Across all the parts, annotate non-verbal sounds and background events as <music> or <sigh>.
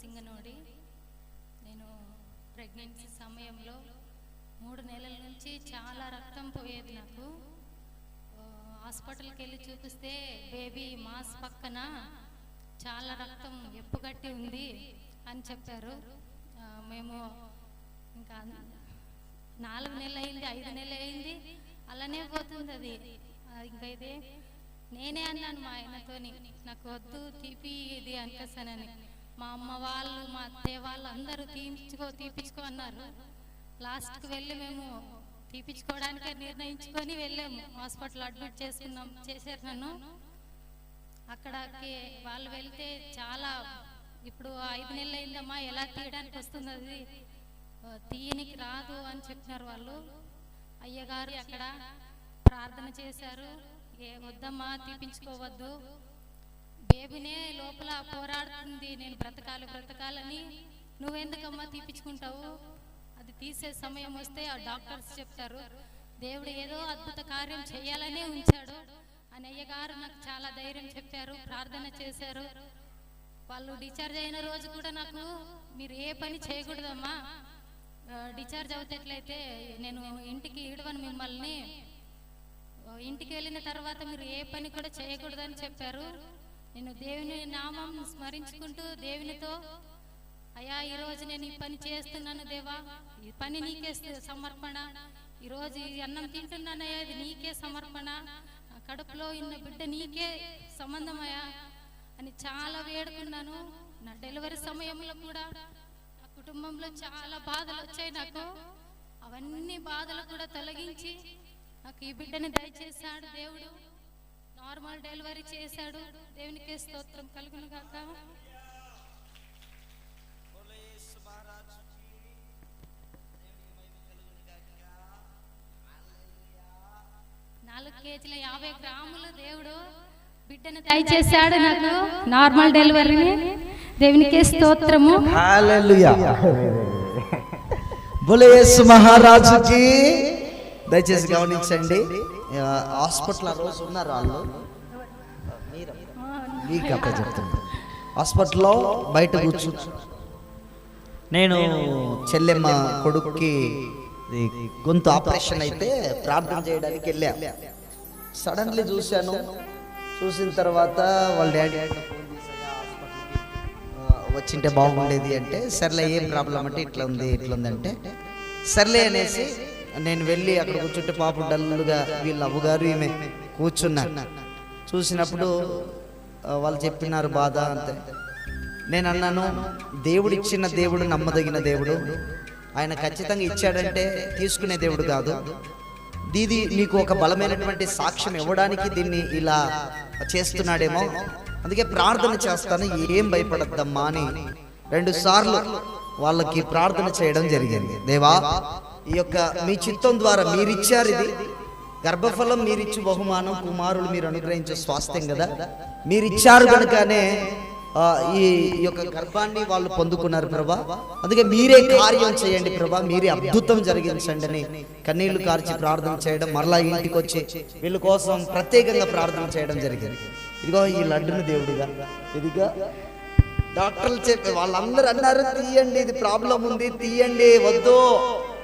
సింగనోడి నేను ప్రెగ్నెన్సీ సమయంలో మూడు నెలల నుంచి చాలా రక్తం పోయేది నాకు. హాస్పిటల్కి వెళ్ళి చూపిస్తే బేబీ మాస్ పక్కన చాలా రక్తం ఎప్పుగట్టి ఉంది అని చెప్పారు. మేము ఇంకా నాలుగు నెలలు అయింది ఐదు నెలలు అయింది అలానే పోతుంది అది. ఇంకా ఇదే. నేనే అన్నాను మా ఆయనతోని నాకు వద్దు తీపి ఇది అనిపిస్తానని మా అమ్మ వాళ్ళు మా అత్తయ్య వాళ్ళు అందరూ తీపించుకో తీపించుకో అన్నారు. లాస్ట్కి వెళ్ళి మేము తీపించుకోవడానికే నిర్ణయించుకొని వెళ్ళాము. హాస్పిటల్ అడ్మిట్ చేసుకున్నాం చేశారు నన్ను. అక్కడికి వాళ్ళు వెళ్తే చాలా ఇప్పుడు ఐదు నెలలు అయిందమ్మా ఎలా తీయడానికి వస్తుంది అది తీయనికి రాదు అని చెప్పినారు వాళ్ళు. అయ్యగారు అక్కడ ప్రార్థన చేశారు. ఏ వద్దమ్మా తీపించుకోవద్దు బేబీనే లోపల పోరాడుతుంది నేను బ్రతకాలి బ్రతకాలని. నువ్వెందుకమ్మా తీపించుకుంటావు అది తీసే సమయం వస్తే ఆ డాక్టర్స్ చెప్తారు దేవుడు ఏదో అద్భుత కార్యం చేయాలనే ఉంచాడు. అని అయ్యగారు నాకు చాలా ధైర్యం చెప్పారు ప్రార్థన చేశారు. వాళ్ళు డిశ్చార్జ్ అయిన రోజు కూడా నాకు మీరు ఏ పని చేయకూడదమ్మా. డిశ్చార్జ్ అవుతేట్లయితే నేను ఇంటికి ఈడవను మిమ్మల్ని. ఇంటికి వెళ్ళిన తర్వాత మీరు ఏ పని కూడా చేయకూడదని చెప్పారు. నేను దేవుని నామం స్మరించుకుంటూ దేవునితో అయ్యా ఈ రోజు నేను ఈ పని చేస్తున్నాను దేవా. ఈ పని నీకే సమర్పణ. ఈ రోజు ఈ అన్నం తింటున్నానయ్యా ఇది నీకే సమర్పణ. కడుపులో ఉన్న బిడ్డ నీకే సంబంధమయ్యా అని చాలా వేడుకున్నాను. నా డెలివరీ సమయంలో కూడా నా కుటుంబంలో చాలా బాధలు వచ్చాయి నాకు. అవన్నీ బాధలు కూడా తొలగించి నాకు ఈ బిడ్డని దయచేశాడు దేవుడు. నార్మల్ డెలివరీ చేశాడు. దేవునికి స్తోత్రం కలుగును గాక. నాలుగు కేజీల యాభై గ్రాములు దేవుడు బిడ్డను దయచేశాడు నాకు నార్మల్ డెలివరీని. దేవునికి స్తోత్రము. హల్లెలూయా బోలే మహారాజుకి దయచేసి గమనించండి. హాస్పిటల్ ఆ రోజు ఉన్నారు వాళ్ళు. మీకు అప్ప చెప్తుంది హాస్పిటల్లో బయట కూర్చు. నేను చెల్లెమ్మ కొడుక్కి గొంతు ఆపరేషన్ అయితే ప్రార్థన చేయడానికి వెళ్ళా. సడన్లీ చూశాను. చూసిన తర్వాత వాళ్ళ డాడీ వచ్చింటే బాగుండేది అంటే సర్లే ఏం ప్రాబ్లం అంటే ఇట్లా ఉంది ఇట్లా ఉంది అంటే సర్లే అనేసి నేను వెళ్ళి అక్కడ కూర్చుంటే పాప డల్గా వీళ్ళ అవ్వగారు ఈమె కూర్చున్నారు చూసినప్పుడు వాళ్ళు చెప్పినారు బాధ అంతే. నేను అన్నాను దేవుడు ఇచ్చిన దేవుడు నమ్మదగిన దేవుడు. ఆయన ఖచ్చితంగా ఇచ్చాడంటే తీసుకునే దేవుడు కాదు. దీది నీకు ఒక బలమైనటువంటి సాక్ష్యం ఇవ్వడానికి దీన్ని ఇలా చేస్తున్నాడేమో. అందుకే ప్రార్థన చేస్తాను ఏం భయపడద్దమ్మా అని. రెండు సార్లు వాళ్ళకి ప్రార్థన చేయడం జరిగింది. దేవా ఈ యొక్క మీ చిత్తం ద్వారా మీరిచ్చారు ఇది. గర్భఫలం మీరిచ్చి బహుమానం కుమారులు మీరు అనుగ్రహించే స్వాస్థ్యం కదా. మీరిచ్చారు కనుకనే ఈ యొక్క గర్భాన్ని వాళ్ళు పొందుకున్నారు ప్రభా. అందుకే మీరే కార్యం చేయండి ప్రభా. మీరే అద్భుతం జరిగించండి అని కన్నీళ్ళు కార్చి ప్రార్థన చేయడం మరలా ఇంటికి వచ్చి వీళ్ళ కోసం ప్రత్యేకంగా ప్రార్థన చేయడం జరిగింది. ఇదిగో ఈ లడ్డును దేవుడిగా ఇదిగా. డాక్టర్లు చెప్పి వాళ్ళందరూ అన్నారు తీయండి ఇది ప్రాబ్లం ఉంది తీయండి వద్దు.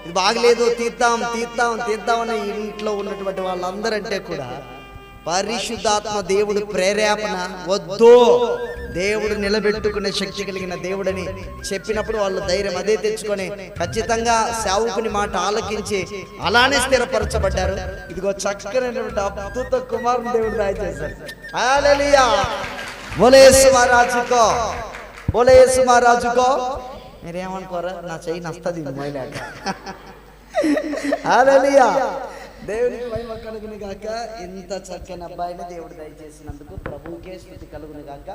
ఇది బాగలేదు తీద్దాం తీద్దాం తీద్దాం అని ఇంట్లో ఉన్నటువంటి వాళ్ళందరూ అంటే కూడా పరిశుద్ధాత్మ దేవుడు ప్రేరేపణ వద్దు. దేవుడు నిలబెట్టుకునే శక్తి కలిగిన దేవుడని చెప్పినప్పుడు వాళ్ళు ధైర్యం అదే తెచ్చుకొని ఖచ్చితంగా సేవకుని మాట ఆలకించి అలానే స్థిరపరచబడ్డారు. ఇదిగో చక్కనైనటువంటి అద్భుత కుమారుని దేవుడు దయచేశారు హల్లెలూయా బోలే మహారాజుకో బోలే మహారాజుకో. మీరేమనుకోరా నా చెయ్యి నస్తుంది మొయలేక <laughs> హల్లెలూయా దేవునికి మహిమ కలుగును గాక. ఇంత చక్కని అబ్బాయిని దేవుడు దయచేసినందుకు ప్రభువుకే స్థుతి కలుగును గాక.